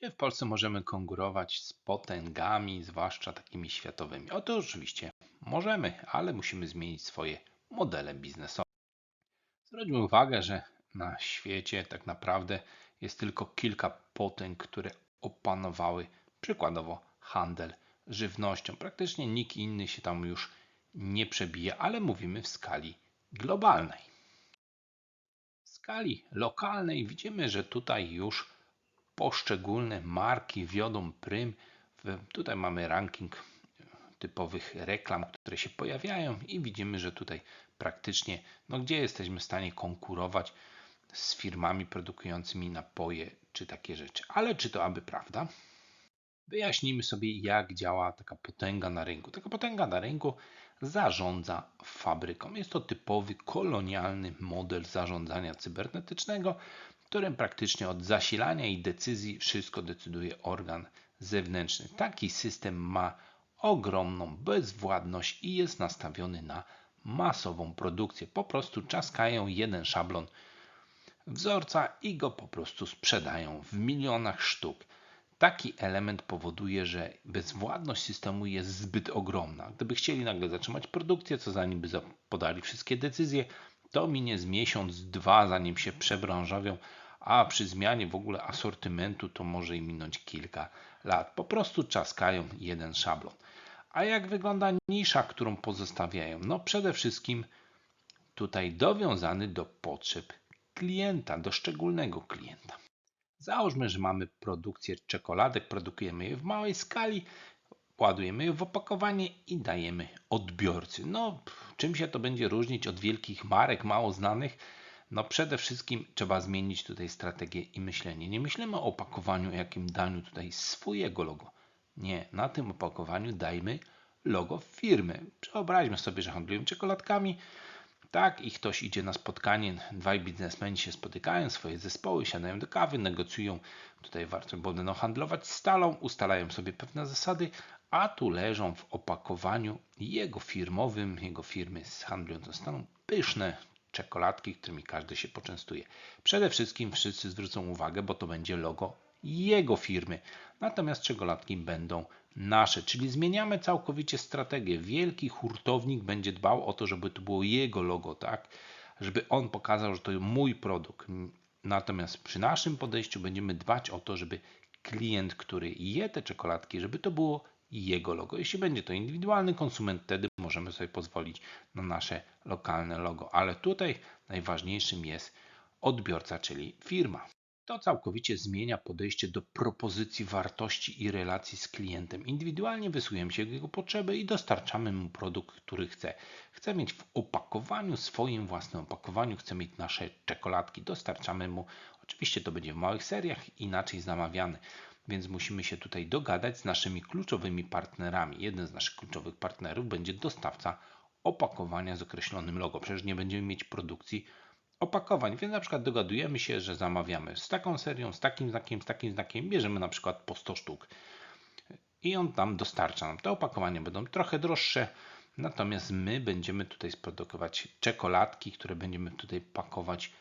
Czy w Polsce możemy konkurować z potęgami, zwłaszcza takimi światowymi? Oto oczywiście możemy, ale musimy zmienić swoje modele biznesowe. Zwróćmy uwagę, że na świecie tak naprawdę jest tylko kilka potęg, które opanowały przykładowo handel żywnością. Praktycznie nikt inny się tam już nie przebije, ale mówimy w skali globalnej. W skali lokalnej widzimy, że tutaj już poszczególne marki wiodą prym. Tutaj mamy ranking typowych reklam, które się pojawiają i widzimy, że tutaj praktycznie, no gdzie jesteśmy w stanie konkurować z firmami produkującymi napoje czy takie rzeczy. Ale czy to aby prawda? Wyjaśnijmy sobie, jak działa taka potęga na rynku. Taka potęga na rynku zarządza fabryką. Jest to typowy kolonialny model zarządzania cybernetycznego, którym praktycznie od zasilania i decyzji wszystko decyduje organ zewnętrzny. Taki system ma ogromną bezwładność i jest nastawiony na masową produkcję. Po prostu czaskają jeden szablon wzorca i go po prostu sprzedają w milionach sztuk. Taki element powoduje, że bezwładność systemu jest zbyt ogromna. Gdyby chcieli nagle zatrzymać produkcję, co zanim by podali wszystkie decyzje, to minie z miesiąc, dwa, zanim się przebranżawią, a przy zmianie w ogóle asortymentu to może im minąć kilka lat. Po prostu czaskają jeden szablon. A jak wygląda nisza, którą pozostawiają? No przede wszystkim tutaj dowiązany do potrzeb klienta, do szczególnego klienta. Załóżmy, że mamy produkcję czekoladek, produkujemy je w małej skali, ładujemy je w opakowanie i dajemy odbiorcy. No, czym się to będzie różnić od wielkich marek, mało znanych? No, przede wszystkim trzeba zmienić tutaj strategię i myślenie. Nie myślimy o opakowaniu, jakim daniu tutaj swojego logo. Nie, na tym opakowaniu dajmy logo firmy. Przeobraźmy sobie, że handlujemy czekoladkami. Tak, i ktoś idzie na spotkanie, dwaj biznesmeni się spotykają, swoje zespoły, siadają do kawy, negocjują tutaj warto będą handlować stalą, ustalają sobie pewne zasady, a tu leżą w opakowaniu jego firmowym, jego firmy handlującą stalą pyszne czekoladki, którymi każdy się poczęstuje. Przede wszystkim wszyscy zwrócą uwagę, bo to będzie logo jego firmy. Natomiast czekoladki będą nasze, czyli zmieniamy całkowicie strategię. Wielki hurtownik będzie dbał o to, żeby to było jego logo, tak? Żeby on pokazał, że to mój produkt. Natomiast przy naszym podejściu będziemy dbać o to, żeby klient, który je te czekoladki, żeby to było jego logo. Jeśli będzie to indywidualny konsument, wtedy możemy sobie pozwolić na nasze lokalne logo. Ale tutaj najważniejszym jest odbiorca, czyli firma. To całkowicie zmienia podejście do propozycji wartości i relacji z klientem. Indywidualnie wysłujemy się jego potrzeby i dostarczamy mu produkt, który chce. Chce mieć w opakowaniu, swoim własnym opakowaniu, chce mieć nasze czekoladki, dostarczamy mu. Oczywiście to będzie w małych seriach, inaczej zamawiany, więc musimy się tutaj dogadać z naszymi kluczowymi partnerami. Jeden z naszych kluczowych partnerów będzie dostawca opakowania z określonym logo. Przecież nie będziemy mieć produkcji opakowań. Więc na przykład dogadujemy się, że zamawiamy z taką serią, z takim znakiem, z takim znakiem, bierzemy na przykład po 100 sztuk i on tam dostarcza nam. Te opakowania będą trochę droższe, natomiast my będziemy tutaj sprodukować czekoladki, które będziemy tutaj pakować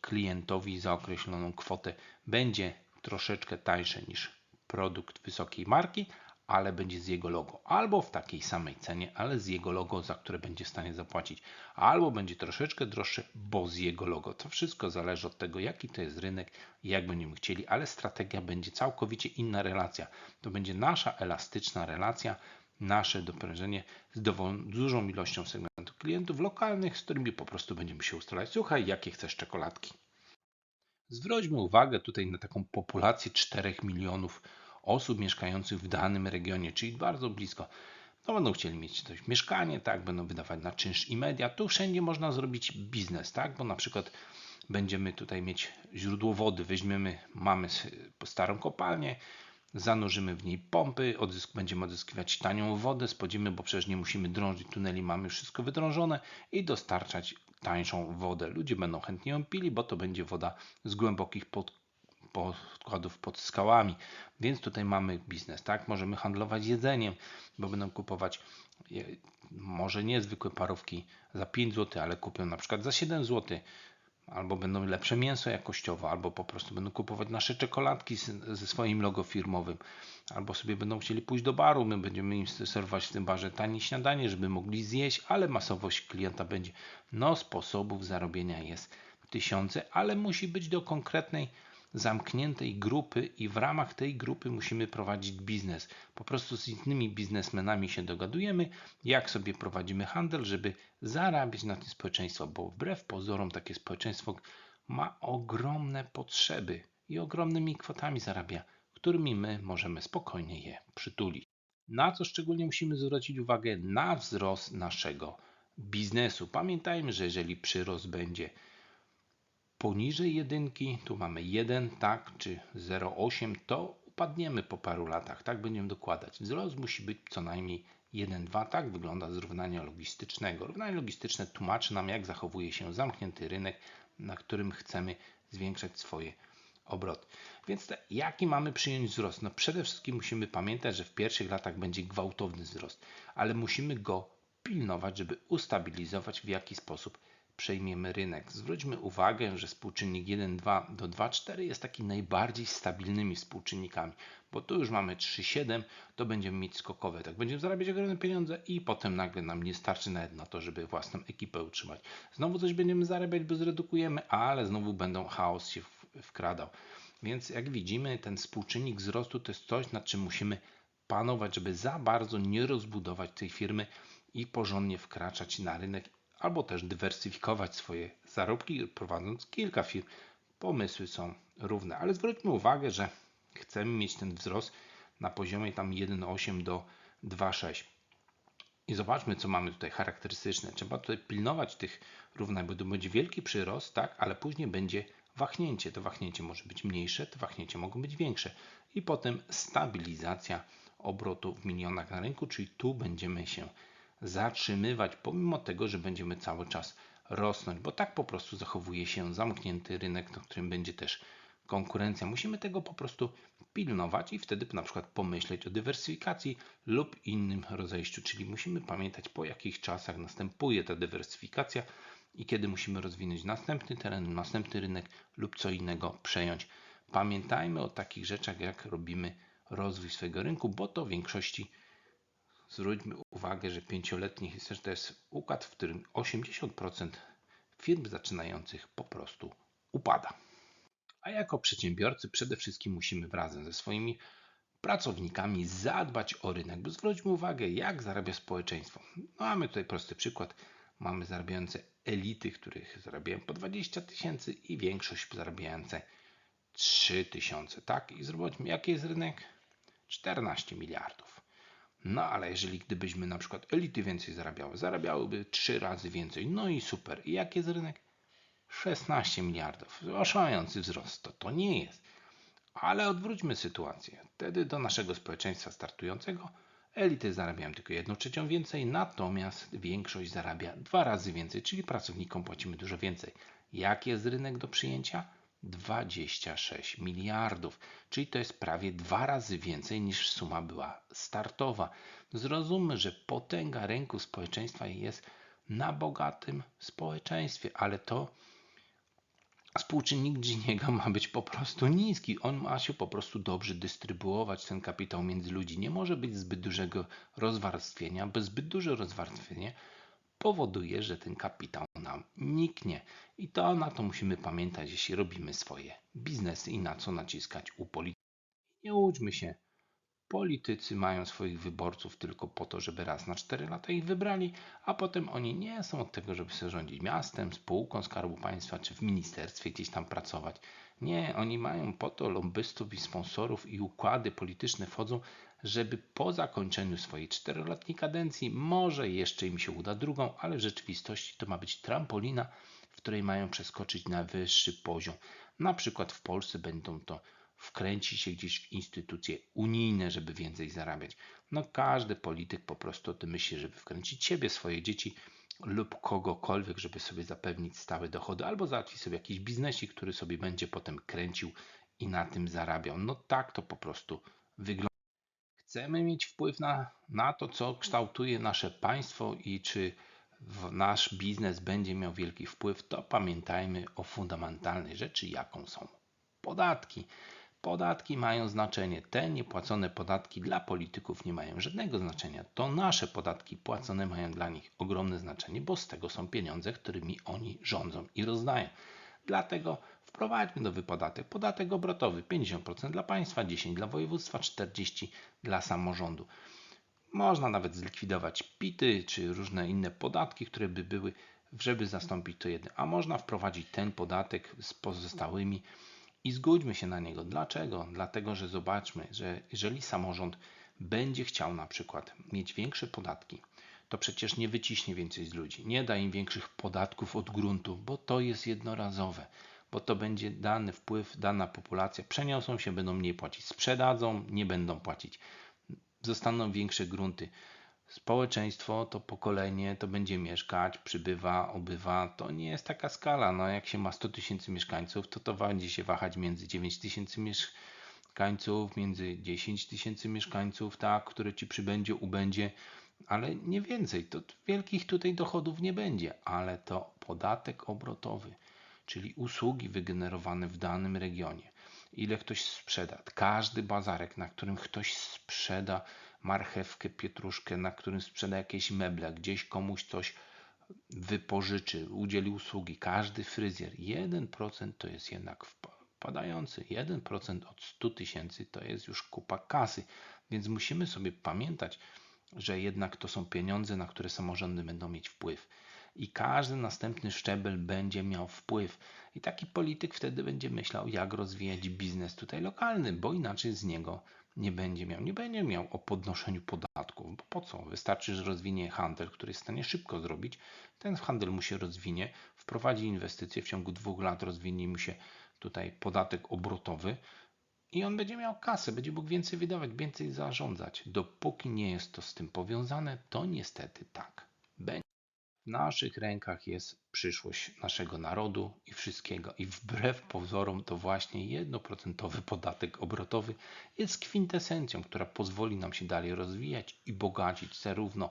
klientowi za określoną kwotę. Będzie troszeczkę tańsze niż produkt wysokiej marki, ale będzie z jego logo. Albo w takiej samej cenie, ale z jego logo, za które będzie w stanie zapłacić. Albo będzie troszeczkę droższe, bo z jego logo. To wszystko zależy od tego, jaki to jest rynek jak będziemy chcieli, ale strategia będzie całkowicie inna relacja. To będzie nasza elastyczna relacja, nasze doprężenie z dużą ilością segmentów klientów lokalnych, z którymi po prostu będziemy się ustalać. Słuchaj, jakie chcesz czekoladki? Zwróćmy uwagę tutaj na taką populację 4 milionów osób mieszkających w danym regionie, czyli bardzo blisko. No będą chcieli mieć coś mieszkanie, tak, będą wydawać na czynsz i media. Tu wszędzie można zrobić biznes, tak, bo na przykład będziemy tutaj mieć źródło wody, weźmiemy, mamy starą kopalnię, zanurzymy w niej pompy, odzysk, będziemy odzyskiwać tanią wodę, spodzimy, bo przecież nie musimy drążyć tuneli, mamy wszystko wydrążone i dostarczać tańszą wodę. Ludzie będą chętnie ją pili, bo to będzie woda z głębokich pod, podkładów pod skałami. Więc tutaj mamy biznes, tak? Możemy handlować jedzeniem, bo będą kupować może niezwykłe parówki za 5 zł, ale kupią na przykład za 7 zł. Albo będą lepsze mięso jakościowo, albo po prostu będą kupować nasze czekoladki ze swoim logo firmowym, albo sobie będą chcieli pójść do baru, my będziemy im serwować w tym barze tanie śniadanie, żeby mogli zjeść, ale masowość klienta będzie. No, sposobów zarobienia jest tysiące, ale musi być do konkretnej zamkniętej grupy i w ramach tej grupy musimy prowadzić biznes. Po prostu z innymi biznesmenami się dogadujemy, jak sobie prowadzimy handel, żeby zarabiać na tym społeczeństwo, bo wbrew pozorom takie społeczeństwo ma ogromne potrzeby i ogromnymi kwotami zarabia, którymi my możemy spokojnie je przytulić. Na co szczególnie musimy zwrócić uwagę? Na wzrost naszego biznesu. Pamiętajmy, że jeżeli przyrost będzie poniżej jedynki, tu mamy 1, tak, czy 0,8, to upadniemy po paru latach, tak będziemy dokładać. Wzrost musi być co najmniej 1, 2, tak wygląda zrównanie logistycznego. Równanie logistyczne tłumaczy nam, jak zachowuje się zamknięty rynek, na którym chcemy zwiększać swoje obroty. Więc te, jaki mamy przyjąć wzrost? No przede wszystkim musimy pamiętać, że w pierwszych latach będzie gwałtowny wzrost, ale musimy go pilnować, żeby ustabilizować w jaki sposób przejmiemy rynek. Zwróćmy uwagę, że współczynnik 1,2 do 2,4 jest taki najbardziej stabilnymi współczynnikami, bo tu już mamy 3,7, to będziemy mieć skokowe. Tak będziemy zarabiać ogromne pieniądze i potem nagle nam nie starczy nawet na to, żeby własną ekipę utrzymać. Znowu coś będziemy zarabiać, bo zredukujemy, ale znowu będą chaos się wkradał. Więc jak widzimy, ten współczynnik wzrostu to jest coś, nad czym musimy panować, żeby za bardzo nie rozbudować tej firmy i porządnie wkraczać na rynek albo też dywersyfikować swoje zarobki, prowadząc kilka firm. Pomysły są równe, ale zwróćmy uwagę, że chcemy mieć ten wzrost na poziomie tam 1,8 do 2,6. I zobaczmy, co mamy tutaj charakterystyczne. Trzeba tutaj pilnować tych równań, bo to będzie wielki przyrost, tak, ale później będzie wahnięcie. To wahnięcie może być mniejsze, to wahnięcie mogą być większe. I potem stabilizacja obrotu w milionach na rynku, czyli tu będziemy się zatrzymywać, pomimo tego, że będziemy cały czas rosnąć, bo tak po prostu zachowuje się zamknięty rynek, na którym będzie też konkurencja. Musimy tego po prostu pilnować i wtedy na przykład pomyśleć o dywersyfikacji lub innym rozejściu, czyli musimy pamiętać po jakich czasach następuje ta dywersyfikacja i kiedy musimy rozwinąć następny teren, następny rynek lub co innego przejąć. Pamiętajmy o takich rzeczach, jak robimy rozwój swojego rynku, bo to w większości zwróćmy uwagę, że pięcioletni to jest układ, w którym 80% firm zaczynających po prostu upada. A jako przedsiębiorcy przede wszystkim musimy razem ze swoimi pracownikami zadbać o rynek, bo zwróćmy uwagę, jak zarabia społeczeństwo. No, mamy tutaj prosty przykład. Mamy zarabiające elity, których zarabiają po 20 tysięcy i większość zarabiające 3 tysiące. Tak? I zobaczmy, jaki jest rynek? 14 miliardów. No ale jeżeli gdybyśmy na przykład elity więcej zarabiały, zarabiałyby 3 razy więcej. No i super. I jaki jest rynek? 16 miliardów. Oszałający wzrost. To, to nie jest. Ale odwróćmy sytuację. Wtedy do naszego społeczeństwa startującego elity zarabiają tylko 1 trzecią więcej, natomiast większość zarabia dwa razy więcej, czyli pracownikom płacimy dużo więcej. Jaki jest rynek do przyjęcia? 26 miliardów, czyli to jest prawie dwa razy więcej niż suma była startowa. Zrozummy, że potęga rynku społeczeństwa jest na bogatym społeczeństwie, ale to współczynnik Giniego ma być po prostu niski. On ma się po prostu dobrze dystrybuować ten kapitał między ludzi. Nie może być zbyt dużego rozwarstwienia, bo zbyt duże rozwarstwienie powoduje, że ten kapitał nam niknie. I to na to musimy pamiętać, jeśli robimy swoje biznesy i na co naciskać u polityków. Nie łudźmy się. Politycy mają swoich wyborców tylko po to, żeby raz na 4 lata ich wybrali, a potem oni nie są od tego, żeby sobie rządzić miastem, spółką Skarbu Państwa czy w ministerstwie gdzieś tam pracować. Nie, oni mają po to lobbystów i sponsorów i układy polityczne wchodzą, żeby po zakończeniu swojej czteroletniej kadencji może jeszcze im się uda drugą, ale w rzeczywistości to ma być trampolina, w której mają przeskoczyć na wyższy poziom. Na przykład w Polsce będą to wkręcić się gdzieś w instytucje unijne, żeby więcej zarabiać. No każdy polityk po prostu o tym myśli, żeby wkręcić siebie, swoje dzieci lub kogokolwiek, żeby sobie zapewnić stałe dochody, albo załatwić sobie jakiś biznesik, który sobie będzie potem kręcił i na tym zarabiał. No tak to po prostu wygląda. Chcemy mieć wpływ na, na to, co kształtuje nasze państwo i czy nasz biznes będzie miał wielki wpływ, to pamiętajmy o fundamentalnej rzeczy, jaką są podatki. Podatki mają znaczenie. Te niepłacone podatki dla polityków nie mają żadnego znaczenia. To nasze podatki płacone mają dla nich ogromne znaczenie, bo z tego są pieniądze, którymi oni rządzą i rozdają. Dlatego wprowadźmy nowy podatek. Podatek obrotowy 50% dla państwa, 10% dla województwa, 40% dla samorządu. Można nawet zlikwidować PIT-y czy różne inne podatki, które by były, żeby zastąpić to jedno. A można wprowadzić ten podatek z pozostałymi i zgódźmy się na niego. Dlaczego? Dlatego, że zobaczmy, że jeżeli samorząd będzie chciał na przykład mieć większe podatki, to przecież nie wyciśnie więcej z ludzi, nie da im większych podatków od gruntu, bo to jest jednorazowe, bo to będzie dany wpływ, dana populacja, przeniosą się, będą mniej płacić, sprzedadzą, nie będą płacić, zostaną większe grunty. Społeczeństwo, to pokolenie, to będzie mieszkać, przybywa, obywa. To nie jest taka skala. No, jak się ma 100 tysięcy mieszkańców, to to będzie się wahać między 9 tysięcy mieszkańców, między 10 tysięcy mieszkańców, tak, które ci przybędzie, ubędzie, ale nie więcej. To wielkich tutaj dochodów nie będzie, ale to podatek obrotowy, czyli usługi wygenerowane w danym regionie. Ile ktoś sprzeda. Każdy bazarek, na którym ktoś sprzeda marchewkę, pietruszkę, na którym sprzeda jakieś meble, gdzieś komuś coś wypożyczy, udzieli usługi, każdy fryzjer, 1% to jest jednak wpadający. 1% od 100 tysięcy to jest już kupa kasy, więc musimy sobie pamiętać, że jednak to są pieniądze, na które samorządy będą mieć wpływ. I każdy następny szczebel będzie miał wpływ. I taki polityk wtedy będzie myślał, jak rozwijać biznes tutaj lokalny, bo inaczej z niego nie będzie miał. Nie będzie miał o podnoszeniu podatków, bo po co? Wystarczy, że rozwinie handel, który jest w stanie szybko zrobić. Ten handel mu się rozwinie, wprowadzi inwestycje, w ciągu dwóch lat rozwinie mu się tutaj podatek obrotowy i on będzie miał kasę, będzie mógł więcej wydawać, więcej zarządzać. Dopóki nie jest to z tym powiązane, to niestety tak będzie. Naszych rękach jest przyszłość naszego narodu i wszystkiego. I wbrew pozorom, to właśnie jednoprocentowy podatek obrotowy jest kwintesencją, która pozwoli nam się dalej rozwijać i bogacić zarówno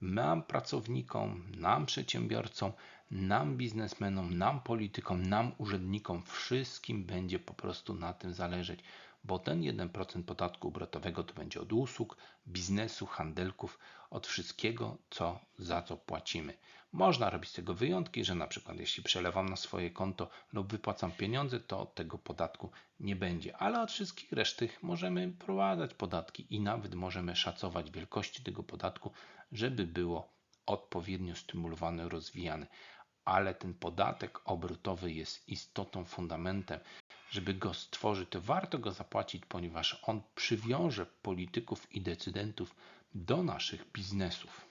nam pracownikom, nam przedsiębiorcom, nam biznesmenom, nam politykom, nam urzędnikom, wszystkim będzie po prostu na tym zależeć bo ten 1% podatku obrotowego to będzie od usług, biznesu, handelków, od wszystkiego, co za co płacimy. Można robić z tego wyjątki, że na przykład jeśli przelewam na swoje konto lub wypłacam pieniądze, to tego podatku nie będzie, ale od wszystkich resztych możemy wprowadzać podatki i nawet możemy szacować wielkości tego podatku, żeby było odpowiednio stymulowane, rozwijane. Ale ten podatek obrotowy jest istotą, fundamentem żeby go stworzyć, to warto go zapłacić, ponieważ on przywiąże polityków i decydentów do naszych biznesów.